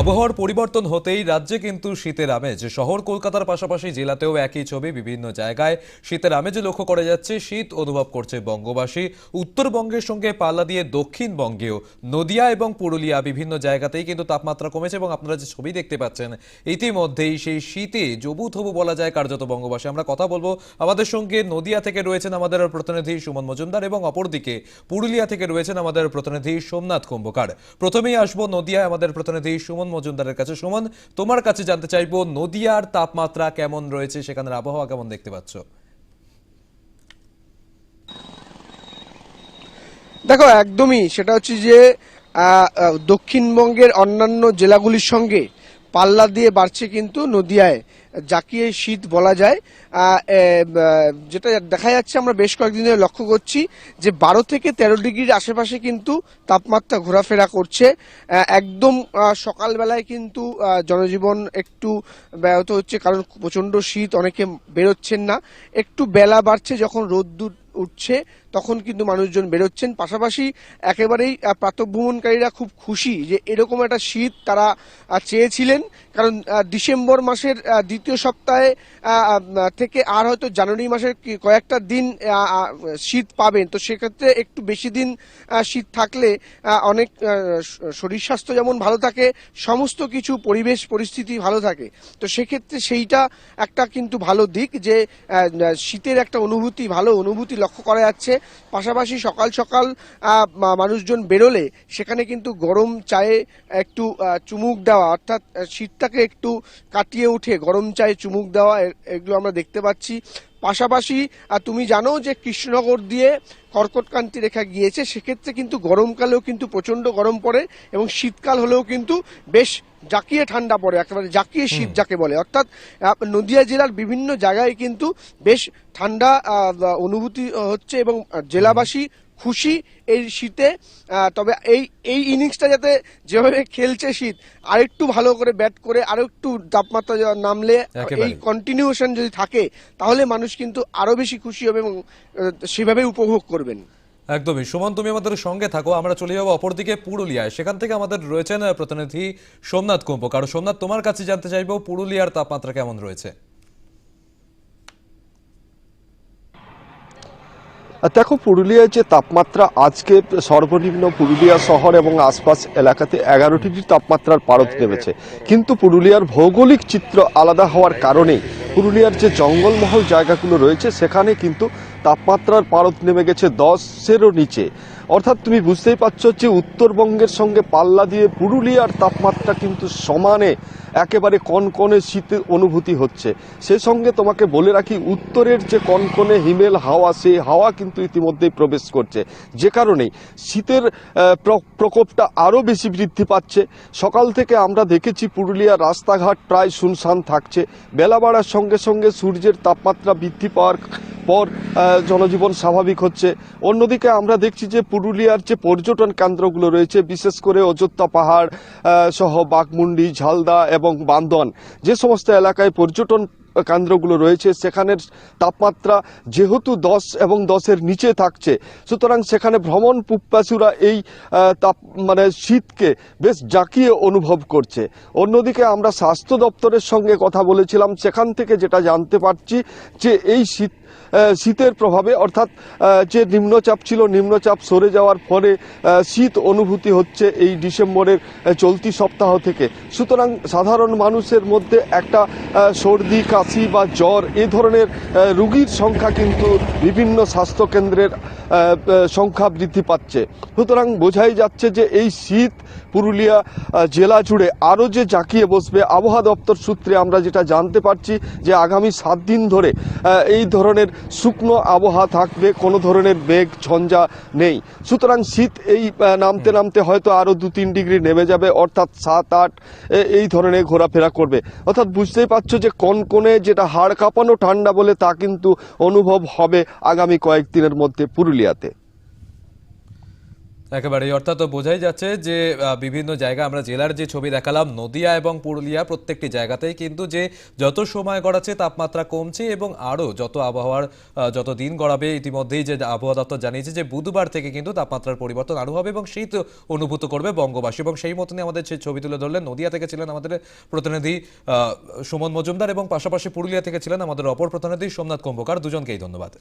আবহাওয়ার পরিবর্তন হতেই রাজ্যে কিন্তু শীতের আমেজ। শহর কলকাতার পাশাপাশি জেলাতেও একই ছবি বিভিন্ন জায়গায়। শীতের আমেজ লক্ষ্য করা যাচ্ছে, শীত অনুভব করছে বঙ্গবাসী। উত্তরবঙ্গের সঙ্গে পাল্লা দিয়ে দক্ষিণবঙ্গেও। নদিয়া এবং পুরুলিয়া বিভিন্ন জায়গাতেই কিন্তু তাপমাত্রা কমেছে এবং আপনারা যে ছবি দেখতে পাচ্ছেন, ইতিমধ্যেই সেই শীতে জবু থবু বলা যায় কার্যত বঙ্গবাসী। আমরা কথা বলব আমাদের সঙ্গে নদিয়া থেকে রয়েছেন আমাদের প্রতিনিধি সুমন মজুমদার এবং অপরদিকে পুরুলিয়া থেকে রয়েছেন আমাদের প্রতিনিধি সোমনাথ কুম্ভকার। প্রথমেই আসব নদিয়ায় আমাদের প্রতিনিধি সুমন মজুমদারের কাছে সুমন? তোমার কাছে জানতে চাইব, নদিয়ার তাপমাত্রা কেমন রয়েছে? সেখানের আবহাওয়া কেমন দেখতে পাচ্ছ? দেখো, একদমই। সেটা হচ্ছে যে দক্ষিণবঙ্গের অন্যান্য জেলাগুলির সঙ্গে পাল্লা দিয়ে বাড়ছে কিন্তু নদিয়ায়। জাকিয়ে শীত বলা যায়। যেটা দেখা যাচ্ছে আমরা বেশ কয়েকদিন ধরে লক্ষ্য করছি যে বারো থেকে তেরো ডিগ্রির আশেপাশে কিন্তু তাপমাত্রা ঘোরাফেরা করছে। একদম সকালবেলায় কিন্তু জনজীবন একটু ব্যাহত হচ্ছে কারণ প্রচণ্ড শীত, অনেকে বেরোচ্ছেন না। একটু বেলা বাড়ছে যখন রোদ্দুর উঠছে, তখন কিন্তু মানুষজন বেরোচ্ছেন। পাশাপাশি একেবারেই প্রাতঃভ্রমণকারীরা খুব খুশি যে এরকম একটা শীত তারা চেয়েছিলেন। কারণ ডিসেম্বর মাসের দ্বিতীয় সপ্তাহে থেকে আর হয়তো জানুয়ারি মাসের কয়েকটা দিন শীত পাবেন। তো সেক্ষেত্রে একটু বেশি দিন শীত থাকলে অনেক শরীর স্বাস্থ্য যেমন ভালো থাকে, সমস্ত কিছু পরিবেশ, পরিস্থিতি ভালো থাকে। তো সেক্ষেত্রে সেইটা একটা কিন্তু ভালো দিক যে শীতের একটা অনুভূতি, ভালো অনুভূতি লক্ষ্য করা যাচ্ছে। পাশাপাশি সকাল সকাল মানুষজন বেরোলে সেখানে কিন্তু গরম চায়ে একটু চুমুক দেওয়া, অর্থাৎ শীতটাকে একটু কাটিয়ে উঠে গরম চায়ে চুমুক দেওয়া এগুলো আমরা দেখতে পাচ্ছি। পাশাপাশি তুমি জানো যে কৃষ্ণনগর দিয়ে কর্কটকান্তি রেখা গিয়েছে সেক্ষেত্রে কিন্তু গরমকালেও কিন্তু প্রচণ্ড গরম পড়ে এবং শীতকাল হলেও কিন্তু বেশ জাকিয়ে ঠান্ডা পড়ে একেবারে জাকিয়ে শীত যাকে বলে। অর্থাৎ নদিয়া জেলার বিভিন্ন জায়গায় কিন্তু বেশ ঠান্ডা অনুভূতি হচ্ছে এবং জেলাবাসী খুশি এই শীতে তবে এই এই ইনিংসটা যাতে যেভাবে খেলছে শীত আরেকটু ভালো করে ব্যাট করে আরও একটু তাপমাত্রা নামলে এই কন্টিনিউশন যদি থাকে তাহলে মানুষ কিন্তু আরও বেশি খুশি হবে এবং সেভাবে উপভোগ করবেন। একদমই। সুমন তুমি আমাদের সঙ্গে থাকো আমরা চলে যাব অপরদিকে পুরুলিয়ায়। সেখান থেকে আমাদের রয়েছেন প্রতিনিধি সোমনাথ কুম্ভকার সোমনাথ তোমার কাছে জানতে চাইব পুরুলিয়ার তাপমাত্রা কেমন রয়েছে? দেখো পুরুলিয়ার যে তাপমাত্রা আজকে সর্বনিম্ন পুরুলিয়া শহর এবং আশপাশ এলাকাতে এগারো ডিগ্রি তাপমাত্রার পারদ নেমেছে। কিন্তু পুরুলিয়ার ভৌগোলিক চিত্র আলাদা হওয়ার কারণে পুরুলিয়ার যে জঙ্গলমহল জায়গাগুলো রয়েছে, সেখানে কিন্তু তাপমাত্রার পারদ নেমে গেছে দশেরও নিচে। অর্থাৎ তুমি বুঝতেই পারছ যে উত্তরবঙ্গের সঙ্গে পাল্লা দিয়ে পুরুলিয়ার তাপমাত্রা কিন্তু সমানে একেবারে কনকনে শীতের অনুভূতি হচ্ছে। সে সঙ্গে তোমাকে বলে রাখি, উত্তরের যে কনকনে হিমেল হাওয়া সেই হাওয়া কিন্তু ইতিমধ্যেই প্রবেশ করছে। যে কারণেই শীতের প্রকোপটা আরও বেশি বৃদ্ধি পাচ্ছে। সকাল থেকে আমরা দেখেছি পুরুলিয়ার রাস্তাঘাট প্রায় শুনশান থাকছে। বেলা বাড়ার সঙ্গে সঙ্গে সূর্যের তাপমাত্রা বৃদ্ধি পাওয়ার পর জনজীবন স্বাভাবিক হচ্ছে। অন্যদিকে আমরা দেখছি যে পুরুলিয়ার যে পর্যটন কেন্দ্রগুলো রয়েছে, বিশেষ করে অযোধ্যা পাহাড় সহ বাঘমুন্ডি, ঝালদা এবং বান্দন যে সমস্ত এলাকায় পর্যটন কেন্দ্রগুলো রয়েছে, সেখানের তাপমাত্রা যেহেতু দশ এবং দশের নিচে থাকছে, সুতরাং সেখানে ভ্রমণ পুপ্পাসুরা এই তাপ মানে শীতকে বেশ জাঁকিয়ে অনুভব করছে। অন্যদিকে আমরা স্বাস্থ্য দপ্তরের সঙ্গে কথা বলেছিলাম, সেখান থেকে যেটা জানতে পারছি যে এই শীত শীতের প্রভাবে, অর্থাৎ যে নিম্নচাপ ছিল, নিম্নচাপ সরে যাওয়ার ফলে শীত অনুভূতি হচ্ছে এই ডিসেম্বরের চলতি সপ্তাহ থেকে। সুতরাং সাধারণ মানুষের মধ্যে একটা সর্দি, কাশি বা জ্বর এ ধরনের রোগীর সংখ্যা কিন্তু বিভিন্ন স্বাস্থ্যকেন্দ্রের সংখ্যা বৃদ্ধি পাচ্ছে। সুতরাং বোঝাই যাচ্ছে যে এই শীত পুরুলিয়া জেলা জুড়ে আরও যে জাঁকিয়ে বসবে, আবহাওয়া দপ্তর সূত্রে আমরা যেটা জানতে পারছি যে আগামী সাত দিন ধরে এই ধরনের শুকনো আবহাওয়া থাকবে, কোনো ধরনের মেঘ, ঝঞ্ঝা নেই। সুতরাং শীত এই নামতে নামতে হয়তো আরও দু তিন ডিগ্রি নেমে যাবে, অর্থাৎ সাত আট এই ধরনের ঘোরাফেরা করবে। অর্থাৎ বুঝতেই পারছ যে কনকনে যেটা হাড় কাঁপানো ঠান্ডা বলে তা কিন্তু অনুভব হবে আগামী কয়েকদিনের মধ্যে পুরুলিয়াতে। একেবারেই। অর্থাৎ বোঝাই যাচ্ছে যে বিভিন্ন জায়গা আমরা জেলার যে ছবি দেখালাম, নদিয়া এবং পুরুলিয়া, প্রত্যেকটি জায়গাতেই কিন্তু যে যত সময় গড়াচ্ছে, তাপমাত্রা কমছে এবং আরও যত আবহাওয়ার যত দিন গড়াবে, ইতিমধ্যেই যে আবহাওয়া দপ্তর জানিয়েছে যে, বুধবার থেকে কিন্তু তাপমাত্রার পরিবর্তন আরও হবে এবং শীত অনুভূত করবে বঙ্গবাসী। এবং সেই মতনই আমাদের সেই ছবি তুলে ধরলেন, নদিয়া থেকে ছিলেন আমাদের প্রতিনিধি সুমন মজুমদার এবং পাশাপাশি পুরুলিয়া থেকে ছিলেন আমাদের অপর প্রতিনিধি সোমনাথ কুম্ভকার। দুজনকেই ধন্যবাদ।